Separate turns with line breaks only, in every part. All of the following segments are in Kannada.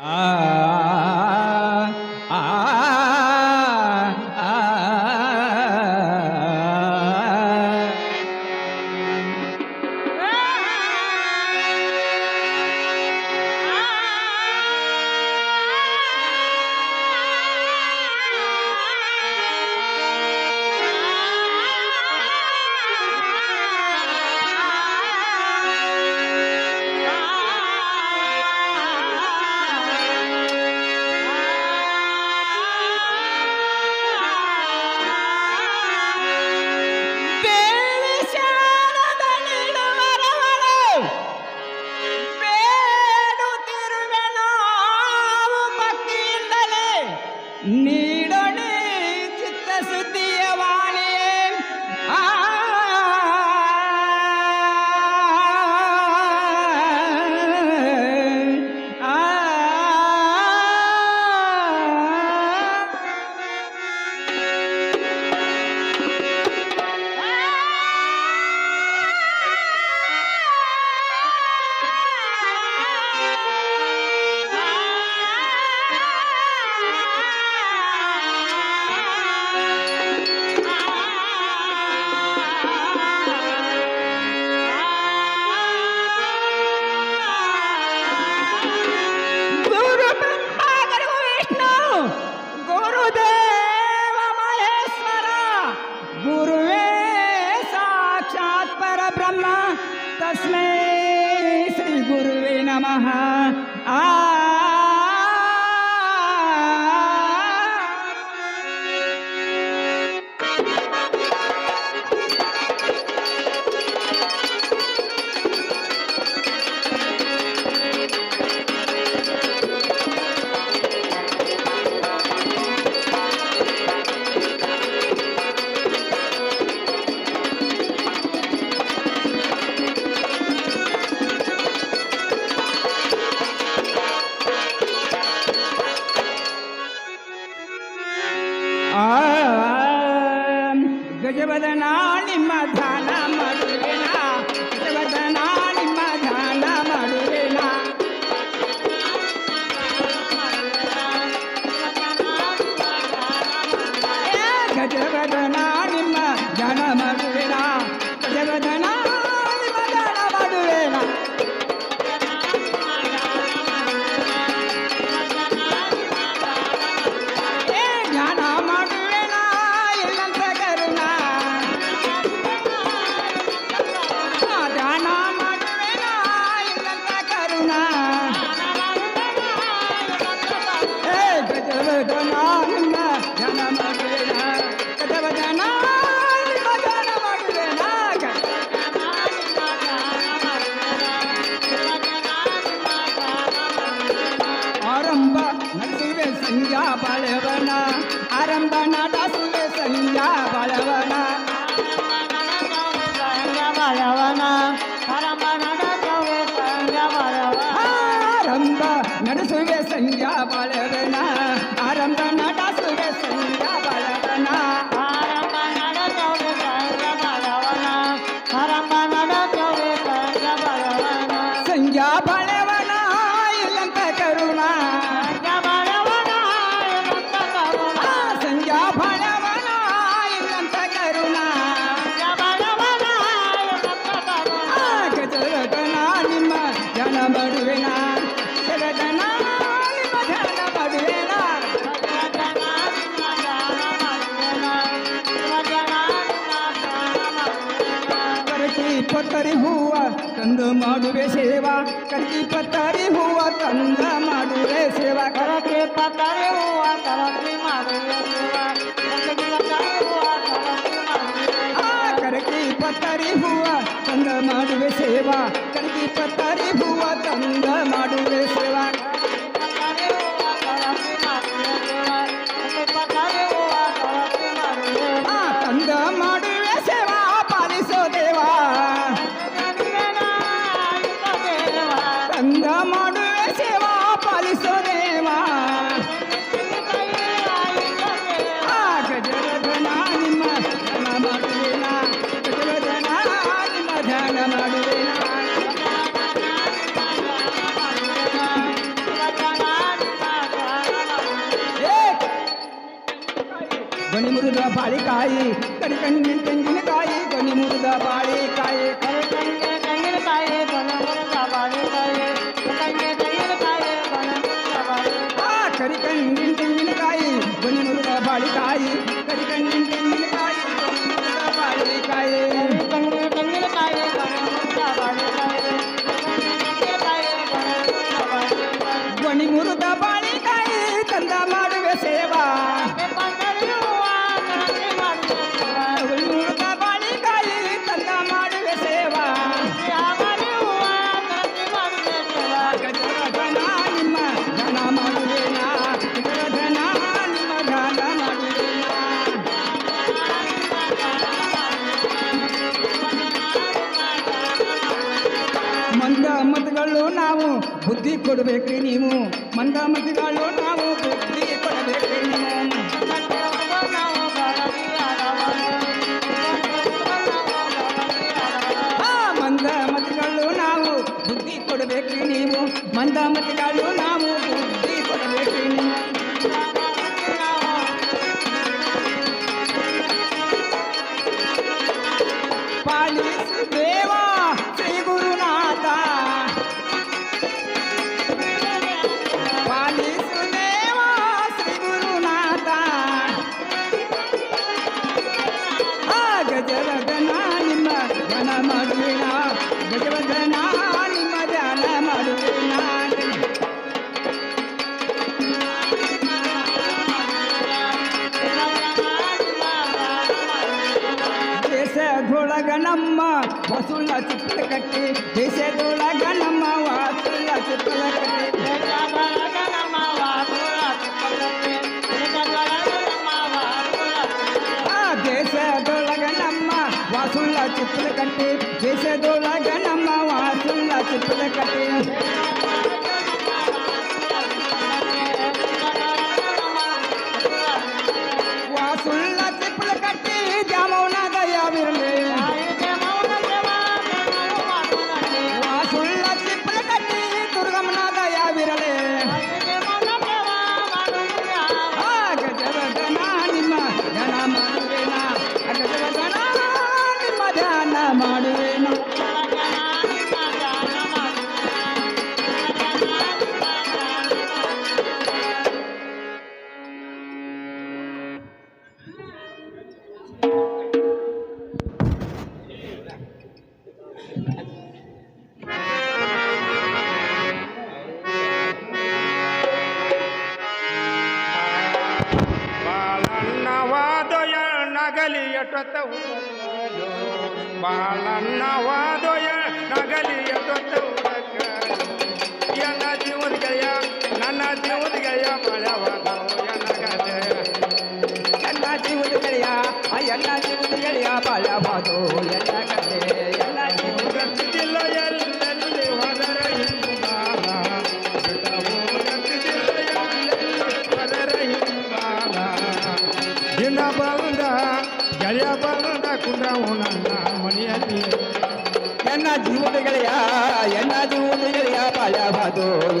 ಆ घटना करे கண் கண் கண் ಕೊಡಬೇಕ್ರಿ ನೀವು. ಮಂದ ಮತಗಳು ಕಟ್ಟಿ ದೇಶದೊಳಗ ನಮ್ಮ ವಾಸುಳ ಚಿತ್ರ ಕಟ್ಟಿ ಆ ದೇಶದೊಳಗ ನಮ್ಮ ವಾಸುಳ್ಳ ಚಿತ್ರ
ನಗಲಿ ಬಂದ ಕುಂದ್ರವು ನನ್ನ ಮನೆಯಲ್ಲಿ
ಎನ್ನ ಜೀವದ ಗೆಳೆಯ ಎನ್ನ ಜೀವದ ಗೆಳೆಯ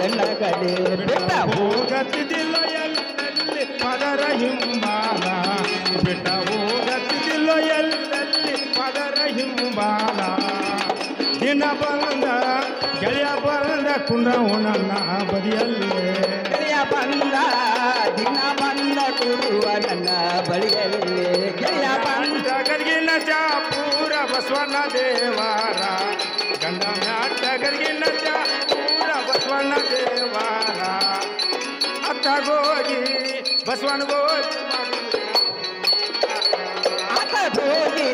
ಎನ್ನ ಕಡೆ ಬೆಟ್ಟ
ಹೋಗತ್ತಿದ್ದಿಲ್ಲ ಎಲ್ಲಲ್ಲಿ ಪದರ ಹಿಂಬಾಲ. ಬಿಟ್ಟ ಹೋಗತ್ತಿದ್ದಿಲ್ಲ ಎಲ್ಲಲ್ಲಿ ಪದರ ಹಿಂಬಾಲ. ದಿನ ಬಂದ ಗೆಳೆಯ ಬಂದ ಕುಂದ್ರವು ನನ್ನ ಬದಿಯಲ್ಲಿ.
ಗೆಳೆಯ ಬಂದ ದಿನ ಬಂದ ಕೂಡುವ ನನ್ನ ಬಳಿಯಲ್ಲಿ. ಗೆಳೆಯ ಬಂದ
ಗರ್ಗಿನ ಚಾಪೂರ ಬಸವಣ್ಣ ದೇವಾರ ಗಂಡ ಮ್ಯಾಟ ಗರ್ಗಿನ ಚಾಪೂರ ಬಸವಣ್ಣ ದೇವಾರ ಅತ್ತಗೋಗಿ ಬಸವಣ್ಣಗೋಗಿ
ಆತ ಹೋಗಿ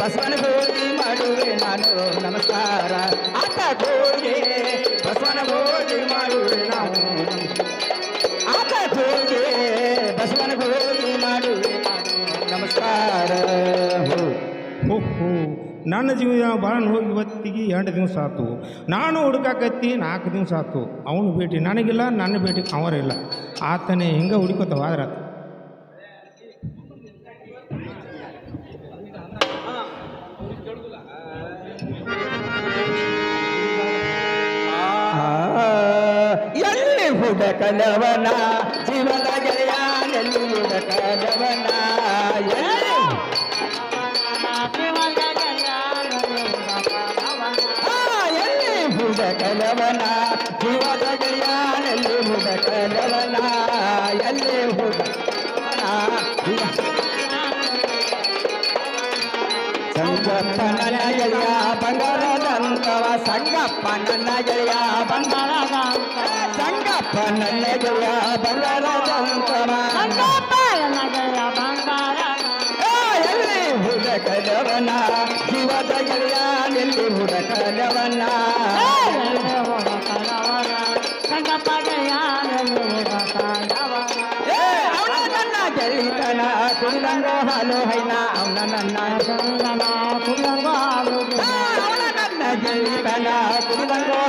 ಬಸವನ ಹೋಗಿ ಮಾಡುವೆ ನಾನು ನಮಸ್ಕಾರ ಆತ ಹೋಗಿ
ನನ್ನ ಜೀವನ ಭಾಳ ಹೋಗಿ ಇವತ್ತಿಗೆ ಎಂಟು ದಿವಸ ಆಯ್ತು ನಾನು ಹುಡುಕಾಕತ್ತಿ ನಾಲ್ಕು ದಿವಸ ಆತು. ಅವನು ಭೇಟಿ ನನಗಿಲ್ಲ, ನನ್ನ ಭೇಟಿ ಅವರಿಲ್ಲ ಆತನೇ ಹಿಂಗೆ ಹುಡುಕೋತಾವ
ಆದ್ರೆ ಎಲ್ಲಿ ಜೀವನ ಗೆಳೆಯ,
ಎಲ್ಲಿ ಹುಡುಕದವನ ನನ್ನ ಗೆಳೆಯ ಬಂಗಾರದಂತವ ಸಂಗಪ್ಪ ನನ್ನ ಗೆಳೆಯ ಬಂಗಾರದ ಸಂಗಪ್ಪ ನನ್ನ ಗೆಳೆಯ ಬಂಗಾರದಂತವ ಆ, ಎಲ್ಲಿ ಹುಡುಕದವನ ಜೀವದ ಗೆಳೆಯ ಎಲ್ಲಿ ಹುಡುಕದವನ ಸಂಗಪ್ಪ ಗೆಳೆಯ ಕುಡಿದಂಗೋ ಹಾಲು ಹೈನ ಅವನ ನನ್ನ ಕುಡಿದಂಗೋ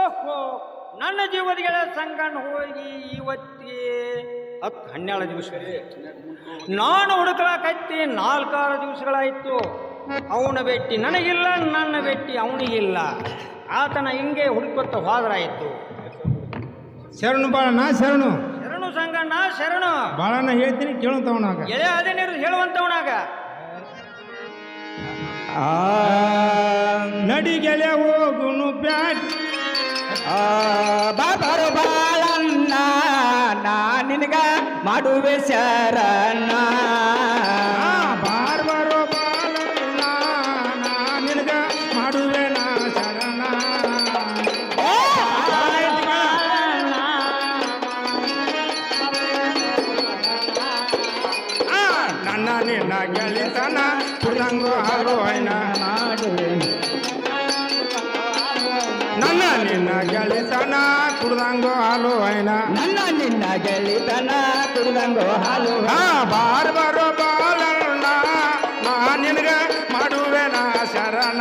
ಓಹೋ ನನ್ನ ಜೀವದ ಗೆಳೆಯ ಸಂಗಣ್ಣ ಹೋಗಿ ಇವತ್ತಿಗೆ ಹತ್ತು ಹನ್ನೆರಡು ದಿವಸ ನಾನು ಹುಡುಕಲಾಕತ್ತಿ ನಾಲ್ಕಾರು ದಿವಸಗಳಾಯಿತು. ಅವನ ಬೆಟ್ಟಿ ನನಗಿಲ್ಲ ನನ್ನ ಬೆಟ್ಟಿ ಅವನಿಗಿಲ್ಲ. ಆತನ ಹಿಂಗೆ ಹುಡುಕೊತ್ತ ಹೋದ್ರಾಯಿತು.
ಶರಣು ಬಾಳಣ್ಣ ಶರಣು.
ಶರಣು ಸಂಗಣ್ಣ ಶರಣು.
ಬಾಳಣ್ಣ ಹೇಳ್ತೀನಿ ಕೇಳುತ್ತವನಾಗ
ಎಳೆ ಅದೇನಿರು ಹೇಳುವಂತವನಾಗ
ಆ
ನಡಿ ಗೆಳೆಯ ಹೋಗುನು ಬ್ಯಾಟ್.
ಆ, ಬಾರೋ ಬಾಳಣ್ಣ ನಾ ನಿನಗ ಮಾಡುವೆ ಶರಣ
ಆ, ಬಾರ್ ಬಾರೋ ಬಾಳಣ್ಣ ನಾ ನಿನಗ ಮಾಡುವೆ ನಾ ಶರಣ ನನ್ನ ನಿನ್ನ ಗೆಳಿತನ ಐನ.
ಮಾಡುವೆ.
ನನ್ನ ನಿನ್ನ ಗೆಳಿತನ ಕುಡ್ದಂಗೋ ಹಾಲು ಐನ
ನನ್ನ ನಿನ್ನ ಗೆಳಿತನ ಕುಡ್ದಂಗೋ ಹಾಲು
ಆ ಬಾರ್ ಬರೋ ಬಾಲಣ್ಣ ನಾ ನಿನಗ ಮಾಡುವೆನ ಶರಣ.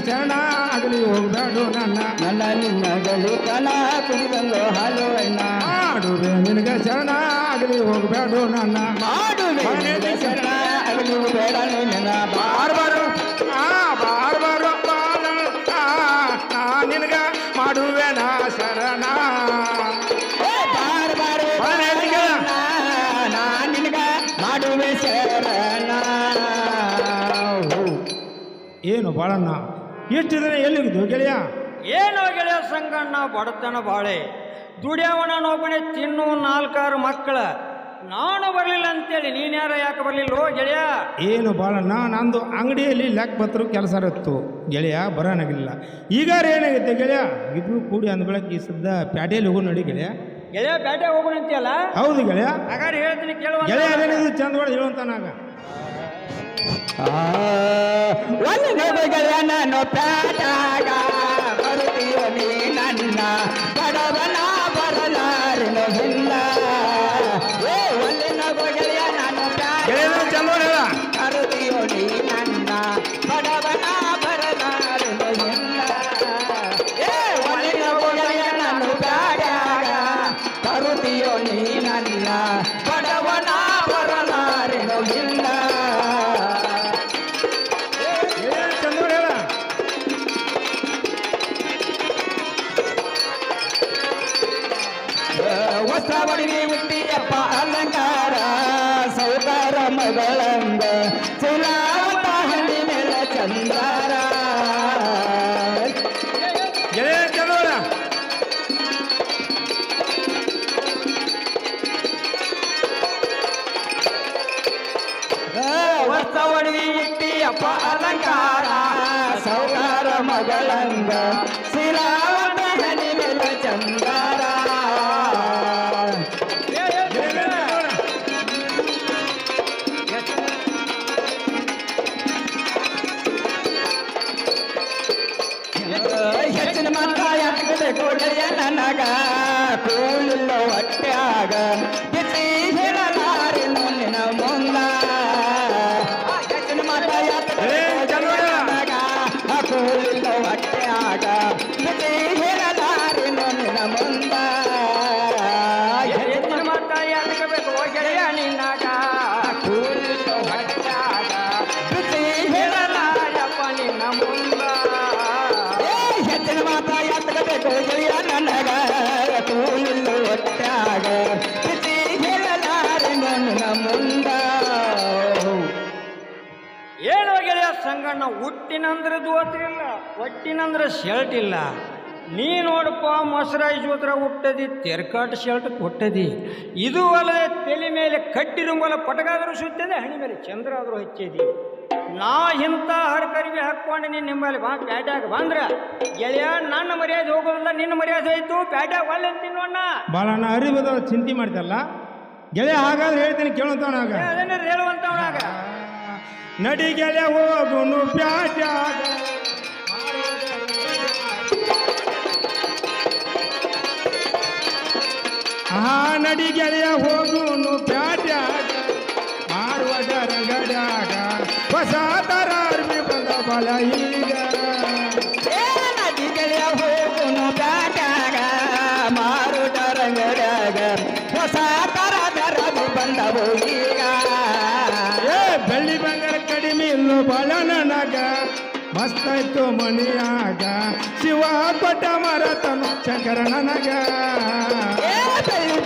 ಶರಣ
ಆಗಲಿ ಹೋಗ್ಬೇಡು ನನ್ನ.
ನನ್ನ ನಿನ್ನ ಗೆಳಿತನ ಕುಡಿದಂಗೋ ಹಾಲು ಅಣ್ಣ
ಮಾಡುವೆ ನಿನಗ ಶರಣ ಆಗಲಿ ಹೋಗಬೇಡ ನನ್ನ.
ಮಾಡುವೆ. ಅಗಲಿ ಶರಣ ನನ್ನ ಬೇಡ ನಿನ್ನ
ಬಾರ್ ಬಾರು ಆ ಬಾರ್ ಬಾರೋ ಬಾಳಣ್ಣ ನಾ ನಿನಗ ಮಾಡುವೆ ನಾ ಶರಣ.
ಏ ಬಾರ್ ಬಾರೆ
ಬಾಳಣ್ಣ ಹೇಳ್ಲಿಕ್ಕೆ
ನಾ ನಿನಗ ಮಾಡುವೆ ಶರಣ. ಹೋ.
ಏನು ಬಾಳಣ್ಣ? ಇಷ್ಟಿದ್ರೆ ಎಲ್ಲಿಗೆ ಗೆಳೆಯ?
ಏನೋ ಗೆಳೆಯ ಸಂಗಣ್ಣ ಬಡತನ ಬಾಳೆ? ದುಡಿಯವನೊಬ್ಬನೇ ತಿನ್ನು ನಾಲ್ಕಾರು ಮಕ್ಕಳ. ನಾನು ಬರಲಿಲ್ಲ ಅಂತೇಳಿ ನೀನ್ಯಾರ ಯಾಕೆ ಬರಲಿಲ್ಲೋ ಗೆಳೆಯ?
ಏನು ಬಾಳ ನಂದು ಅಂಗಡಿಯಲ್ಲಿ ಲೆಕ್ಕ ಪತ್ರ ಕೆಲಸ ಇತ್ತು ಗೆಳೆಯ ಬರೋನಾಗಿಲ್ಲ. ಈಗ ಏನಾಗುತ್ತೆ ಗೆಳೆಯ? ಇಬ್ರು ಕೂಡಿ ಅಂದ ಬೆಳಕ್ಕೆ ಈ ಸದ್ದ ಪ್ಯಾಟೆಯಲ್ಲಿ ಹೋಗೋ ನೋಡಿ ಗೆಳೆಯ.
ಗೆಳೆಯ ಪ್ಯಾಟೆ ಹೋಗೋಣ ಅಂತೀಯಲ್ಲ?
ಹೌದು ಗೆಳೆಯ.
ಹಾಗಾದ್ರೆ ಹೇಳ್ತೀನಿ ಕೇಳುವ
ಗೆಳೆಯ ಅದೇನಿದು ಚಂದ ಹೊಡೆದು ಹೇಳುವಂತಾನಾಗ
ಒಂದು
ಗೆಳೆಯ
ನಾನು ಪ್ಯಾಟಾಗ ವಸ್ತ್ರ ಬಡಿಗೆ ಹುಟ್ಟಿಯಪ್ಪ ಅಲಂಕಾರ. ಸೌಕಾರ ಮಗಳಂಗ.
ಹುಟ್ಟಿನಂದ್ರೆ ದೋತ್ರ ಇಲ್ಲ ಒಟ್ಟಿನಂದ್ರೆ ಶರ್ಟ್ ಇಲ್ಲ. ನೀ ನೋಡಪ್ಪ ಮೊಸರಾಯಿ ಜೋತ್ರ ಹುಟ್ಟದಿ ತೆರ್ಕಾಟ ಶರ್ಟ್ ಹುಟ್ಟದಿ ಇದು ಅಲ್ಲದೆ ತಲೆ ಮೇಲೆ ಕಟ್ಟಿರುಂಬಲ ಪಟಗಾದರೂ ಸುತ್ತದೆ ಹಣಿ ಮೇಲೆ ಚಂದ್ರ ಆದರೂ ಹಚ್ಚಿದಿ. ನಾ ಇಂಥ ಹರಕರಿವಿ ಹಾಕ್ಕೊಂಡು ನೀನು ನಿಮ್ಮಲ್ಲಿ ಬಾ ಪ್ಯಾಟ್ಯಾಗ ಬಂದ್ರ ಗೆಳೆಯ ನನ್ನ ಮರ್ಯಾದೆ ಹೋಗೋದಿಲ್ಲ ನಿನ್ನ ಮರ್ಯಾದೆ ಆಯ್ತು ಪ್ಯಾಟ್ಯಾಗ ಒಳ್ಳೆ ತಿನ್ನೋಣ
ಬಾಳಣ್ಣ ಅರಿಬದ ಚಿಂತೆ ಮಾಡ್ತಲ್ಲ. ಗೆಳೆಯ ಹಾಗಾದ್ರೆ ಹೇಳ್ತೀನಿ ಕೇಳುವಂತವನಾಗ
ಅದನ್ನ ಹೇಳುವಂತವನಾಗ
ನಡಿ ಗೆಳೆಯ ಹೋಗುನು ಪ್ಯಾಟ್ಯಾಗ ಆ ನಡಿ ಗೆಳೆಯ ಹೋಗುನು ಪ್ಯಾಟ್ಯಾಗ ಮಾರುವದ ರಂಗಡ್ಯಾಗ ಹೊಸ ತರ ಅರ್ಬಿ ಬಂದ ಬಲ ಈಗ.
ಗೆಳೆಯ ಹೋಗುನು ಪ್ಯಾಟ್ಯಾಗ ಮಾರುಟ ರಂಗಡ್ಯಾಗ ಹೊಸ ತರ ರವಿ ಬಂದವು
ಬಾಳ ನನಗ ಮಸ್ತಾಯ್ತು ಮಣಿಯಾಗ. ಶಿವ ಕೊಟ್ಟ ಮರತನು ಶಂಕರ ನನಗ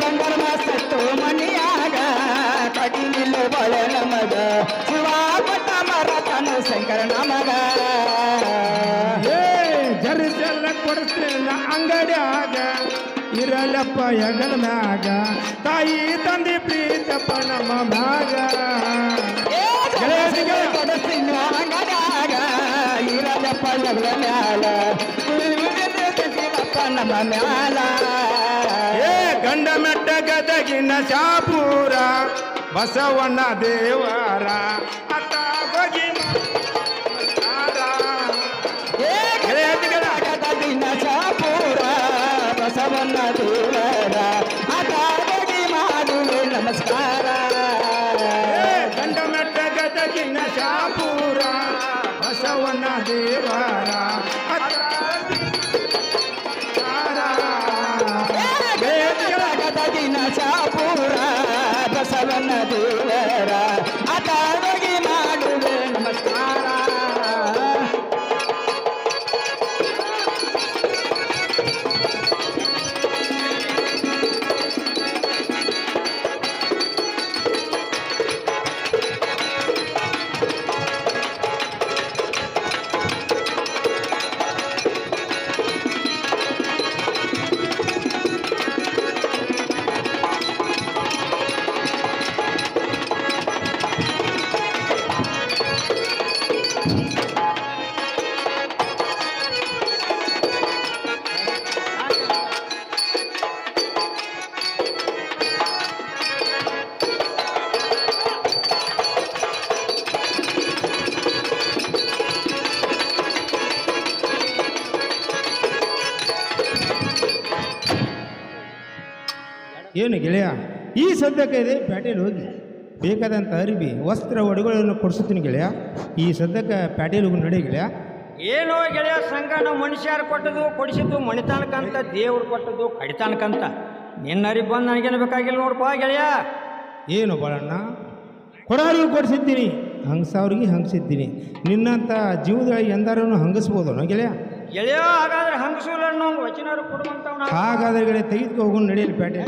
ಬಂಗಾರ ಮಸ್ತು ಮನಿಯಾಗ ಕಡಿಮಿಲ್ಲು ಬಳೆ ನಮಗ. ಶಿವ ಕೊಟ್ಟ ಮರತನು ಶಂಕರ ನಮಗ
ಜರಿಸೆಲ್ಲ ಕೊಡಿಸ್ತೇನ ಅಂಗಡಿಯಾಗ ಇರಲಪ್ಪ ಹೆಗಲ ಮ್ಯಾಗ. ತಾಯಿ ತಂದೆ ಪ್ರೀತಪ್ಪ ನಮ್ಮ ಮ್ಯಾಗ.
ಪಳ್ಳಗಳ ಮ್ಯಾಲ ನಮ್ಮ ಮ್ಯಾಲ
ಏ, ಗಂಡ ಮೆಟ್ಟ ಗದಗಿನ ಶಾಪೂರ, ಬಸವಣ್ಣ ದೇವಾರ, ಅತ್ತ ಹೋಗಿ
ದಿನ ಶಾಪೂರ, ಬಸವಣ್ಣ ದೇವರ ಅದಾಗಿ ಮಾಡುವೆ ನಮಸ್ಕಾರ.
ಗಂಡ ಮೆಟ್ಟ ಗದಗಿನ ಶಾಪೂರ, ಬಸವಣ್ಣ ದೇವರ. ಸದ್ಯಕ್ಕೆ ಕೈದೆ ಪ್ಯಾಟೆಯಲ್ಲಿ ಹೋಗಿ ಬೇಕಾದಂಥ ಅರಿವಿ ವಸ್ತ್ರ ಒಡಗಳನ್ನು ಕೊಡಿಸುತ್ತೀನಿ ಗೆಳೆಯ. ಈ ಸದ್ಯಕ್ಕೆ ಪ್ಯಾಟೆಯಲ್ಲಿ ಹೋಗಿ ನಡೆ ಗೆಳೆಯ.
ಏನೋ ಗೆಳೆಯ ಸಂಗಣ್ಣ ಮನುಷ್ಯರು ಕೊಟ್ಟದು ಕೊಡಿಸಿದ್ದು ಮಣಿತಾನಕಂತ ದೇವ್ರು ಕೊಟ್ಟದ್ದು ಕಡಿತಾನಕಂತ ನಿನ್ನ ಅರಿವು ಬಂದು ನನಗೇನು ಬೇಕಾಗಿಲ್ಲ ನೋಡಪ್ಪ ಗೆಳೆಯ.
ಏನು ಬಾಳಣ್ಣ? ಕೊಡಾರಿಗೂ ಕೊಡಿಸಿದ್ದೀನಿ. ಹಂಗಸವ್ರಿಗೆ ಹಂಗಿಸಿದ್ದೀನಿ. ನಿನ್ನಂಥ ಜೀವದೊಳಗೆ ಎಂದಾರೂ ಹಂಗಿಸ್ಬೋದು ಗೆಳೆಯ?
ಗೆಳೆಯ ಹಾಗಾದ್ರೆ ಹಂಗಸೂಲನ್ನು ವಚನರು ಕೊಡುವಂತವನ
ಹಾಗಾದ್ರೆ ಗೆಳೆಯ ತೆಗೆದುಕೋ ಹೋಗೋಣ ನಡೆಯಲಿ ಪ್ಯಾಟೆ